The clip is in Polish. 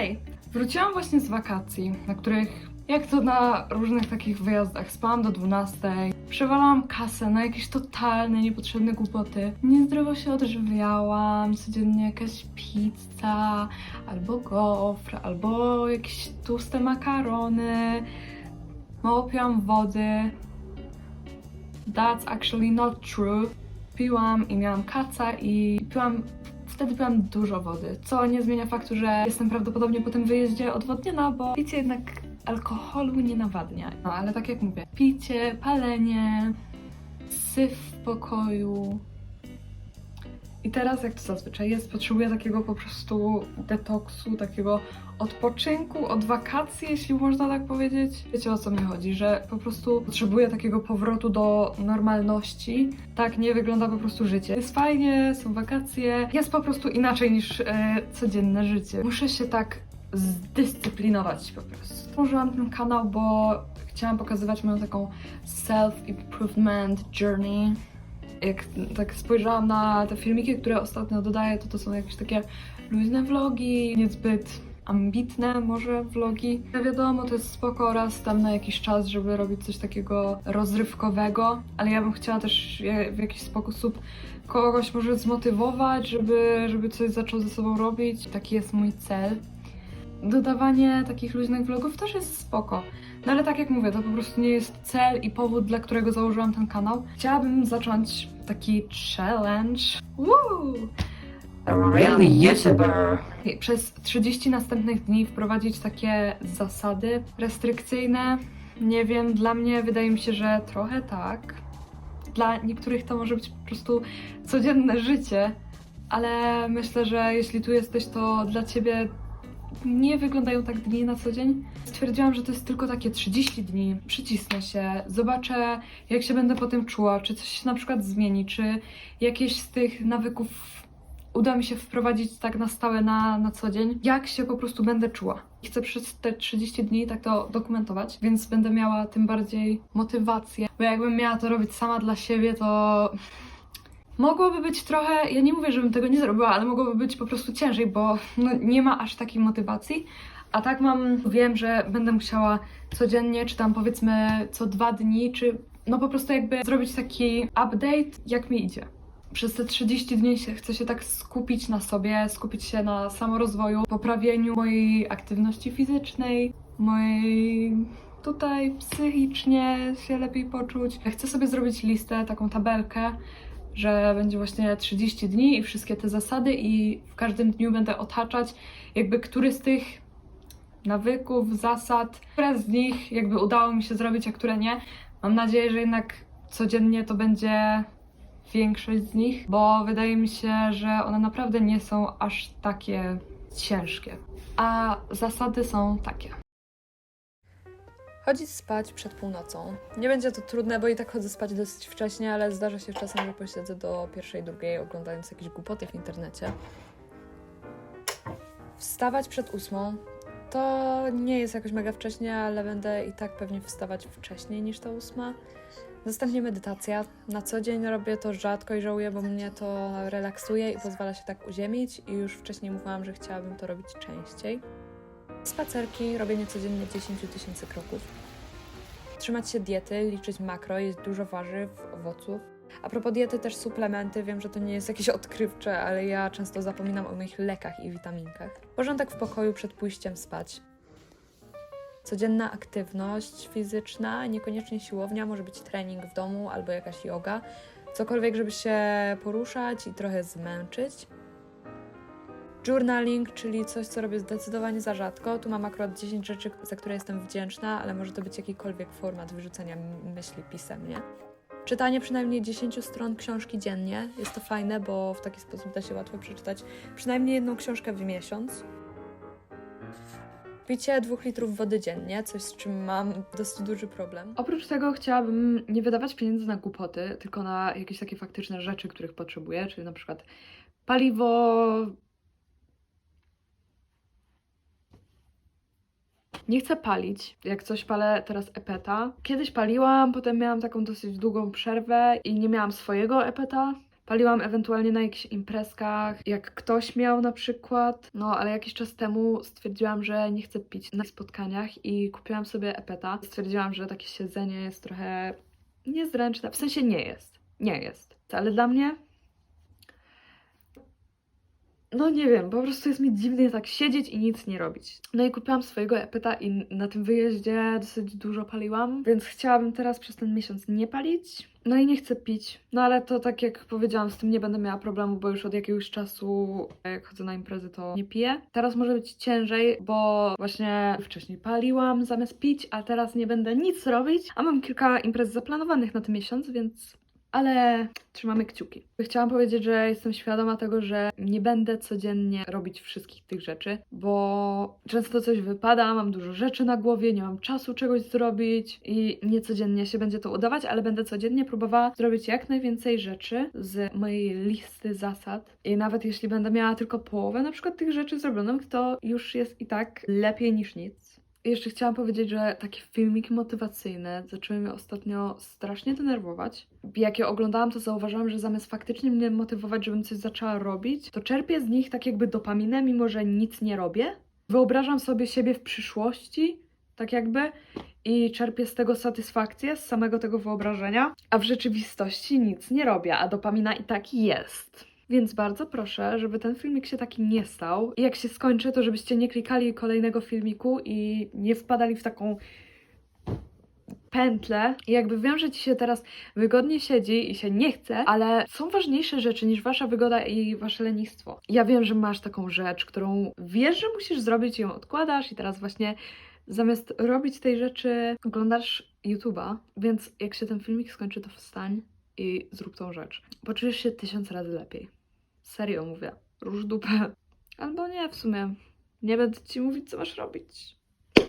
Hej! Wróciłam właśnie z wakacji, na których, jak to na różnych takich wyjazdach, spałam do 12, przewalałam kasę na jakieś totalne, niepotrzebne głupoty. Niezdrowo się odżywiałam, codziennie jakaś pizza, albo gofr, albo jakieś tłuste makarony. Mało piłam wody. That's actually not true. Piłam i miałam kaca i piłam Wtedy piłam dużo wody, co nie zmienia faktu, że jestem prawdopodobnie po tym wyjeździe odwodniona, bo picie jednak alkoholu nie nawadnia. No ale tak jak mówię, picie, palenie, syf w pokoju. I teraz, jak to zazwyczaj jest, potrzebuję takiego po prostu detoksu, takiego odpoczynku, od wakacji, jeśli można tak powiedzieć. Wiecie o co mi chodzi, że po prostu potrzebuję takiego powrotu do normalności. Tak nie wygląda po prostu życie. Jest fajnie, są wakacje, jest po prostu inaczej niż e, codzienne życie. Muszę się tak zdyscyplinować po prostu. Stworzyłam ten kanał, bo chciałam pokazywać moją taką self-improvement journey jak tak spojrzałam na te filmiki, które ostatnio dodaję, to to są jakieś takie luźne vlogi, niezbyt ambitne może vlogi. Ja wiadomo, to jest spoko raz tam na jakiś czas, żeby robić coś takiego rozrywkowego, ale ja bym chciała też w jakiś sposób kogoś może zmotywować, żeby, żeby coś zaczął ze sobą robić. Taki jest mój cel. Dodawanie takich luźnych vlogów też jest spoko. No ale tak jak mówię, to po prostu nie jest cel i powód, dla którego założyłam ten kanał. Chciałabym zacząć taki challenge. Woo! Really YouTuber. Przez 30 następnych dni wprowadzić takie zasady restrykcyjne. Nie wiem, dla mnie wydaje mi się, że trochę tak. Dla niektórych to może być po prostu codzienne życie, ale myślę, że jeśli tu jesteś, to dla ciebie nie wyglądają tak dni na co dzień. Stwierdziłam, że to jest tylko takie 30 dni. Przycisnę się, zobaczę, jak się będę potem czuła, czy coś się na przykład zmieni, czy jakieś z tych nawyków uda mi się wprowadzić tak na stałe na, na co dzień, jak się po prostu będę czuła. Chcę przez te 30 dni tak to dokumentować, więc będę miała tym bardziej motywację, bo jakbym miała to robić sama dla siebie, to mogłoby być trochę, ja nie mówię, żebym tego nie zrobiła, ale mogłoby być po prostu ciężej, bo no, nie ma aż takiej motywacji. A tak mam, wiem, że będę musiała codziennie, czy tam powiedzmy co dwa dni, czy no po prostu jakby zrobić taki update, jak mi idzie. Przez te 30 dni się, chcę się tak skupić na sobie, skupić się na samorozwoju, poprawieniu mojej aktywności fizycznej, mojej tutaj psychicznie się lepiej poczuć. Chcę sobie zrobić listę, taką tabelkę, że będzie właśnie 30 dni i wszystkie te zasady i w każdym dniu będę otaczać jakby który z tych nawyków, zasad, które z nich jakby udało mi się zrobić, a które nie. Mam nadzieję, że jednak codziennie to będzie większość z nich, bo wydaje mi się, że one naprawdę nie są aż takie ciężkie. A zasady są takie. Chodzić spać przed północą. Nie będzie to trudne, bo i tak chodzę spać dosyć wcześnie, ale zdarza się czasem, że posiedzę do pierwszej, drugiej, oglądając jakieś głupoty w internecie. Wstawać przed ósmą to nie jest jakoś mega wcześnie, ale będę i tak pewnie wstawać wcześniej niż ta ósma. Następnie medytacja. Na co dzień robię to rzadko i żałuję, bo mnie to relaksuje i pozwala się tak uziemić. I już wcześniej mówiłam, że chciałabym to robić częściej. Spacerki, robienie codziennie 10 tysięcy kroków. Trzymać się diety, liczyć makro, jeść dużo warzyw, owoców. A propos diety, też suplementy. Wiem, że to nie jest jakieś odkrywcze, ale ja często zapominam o moich lekach i witaminkach. Porządek w pokoju przed pójściem spać. Codzienna aktywność fizyczna, niekoniecznie siłownia, może być trening w domu albo jakaś yoga. Cokolwiek, żeby się poruszać i trochę zmęczyć. Journaling, czyli coś, co robię zdecydowanie za rzadko. Tu mam akurat 10 rzeczy, za które jestem wdzięczna, ale może to być jakikolwiek format wyrzucania m- myśli pisemnie. Czytanie przynajmniej 10 stron książki dziennie. Jest to fajne, bo w taki sposób da się łatwo przeczytać przynajmniej jedną książkę w miesiąc. Picie dwóch litrów wody dziennie, coś z czym mam dosyć duży problem. Oprócz tego chciałabym nie wydawać pieniędzy na głupoty, tylko na jakieś takie faktyczne rzeczy, których potrzebuję, czyli na przykład paliwo. Nie chcę palić. Jak coś palę teraz epeta. Kiedyś paliłam, potem miałam taką dosyć długą przerwę i nie miałam swojego epeta. Paliłam ewentualnie na jakichś imprezkach, jak ktoś miał na przykład. No, ale jakiś czas temu stwierdziłam, że nie chcę pić na spotkaniach i kupiłam sobie epeta. Stwierdziłam, że takie siedzenie jest trochę niezręczne. W sensie nie jest. Nie jest. Ale dla mnie no nie wiem, po prostu jest mi dziwnie tak siedzieć i nic nie robić. No i kupiłam swojego epeta i na tym wyjeździe dosyć dużo paliłam, więc chciałabym teraz przez ten miesiąc nie palić. No i nie chcę pić. No ale to tak jak powiedziałam, z tym nie będę miała problemu, bo już od jakiegoś czasu jak chodzę na imprezy to nie piję. Teraz może być ciężej, bo właśnie wcześniej paliłam zamiast pić, a teraz nie będę nic robić, a mam kilka imprez zaplanowanych na ten miesiąc, więc ale trzymamy kciuki. Chciałam powiedzieć, że jestem świadoma tego, że nie będę codziennie robić wszystkich tych rzeczy, bo często coś wypada, mam dużo rzeczy na głowie, nie mam czasu czegoś zrobić i nie codziennie się będzie to udawać, ale będę codziennie próbowała zrobić jak najwięcej rzeczy z mojej listy zasad. I nawet jeśli będę miała tylko połowę na przykład tych rzeczy zrobionych, to już jest i tak lepiej niż nic. Jeszcze chciałam powiedzieć, że takie filmiki motywacyjne zaczęły mnie ostatnio strasznie denerwować. Jak je oglądałam, to zauważyłam, że zamiast faktycznie mnie motywować, żebym coś zaczęła robić, to czerpię z nich tak jakby dopaminę, mimo że nic nie robię. Wyobrażam sobie siebie w przyszłości, tak jakby, i czerpię z tego satysfakcję, z samego tego wyobrażenia, a w rzeczywistości nic nie robię, a dopamina i tak jest. Więc bardzo proszę, żeby ten filmik się taki nie stał. I jak się skończy, to żebyście nie klikali kolejnego filmiku i nie wpadali w taką pętlę. I jakby wiem, że ci się teraz wygodnie siedzi i się nie chce, ale są ważniejsze rzeczy niż wasza wygoda i wasze lenistwo. Ja wiem, że masz taką rzecz, którą wiesz, że musisz zrobić i ją odkładasz i teraz właśnie zamiast robić tej rzeczy oglądasz YouTube'a, więc jak się ten filmik skończy, to wstań i zrób tą rzecz. Poczujesz się tysiąc razy lepiej. Serio mówię. Róż dupę. Albo nie, w sumie. Nie będę ci mówić, co masz robić.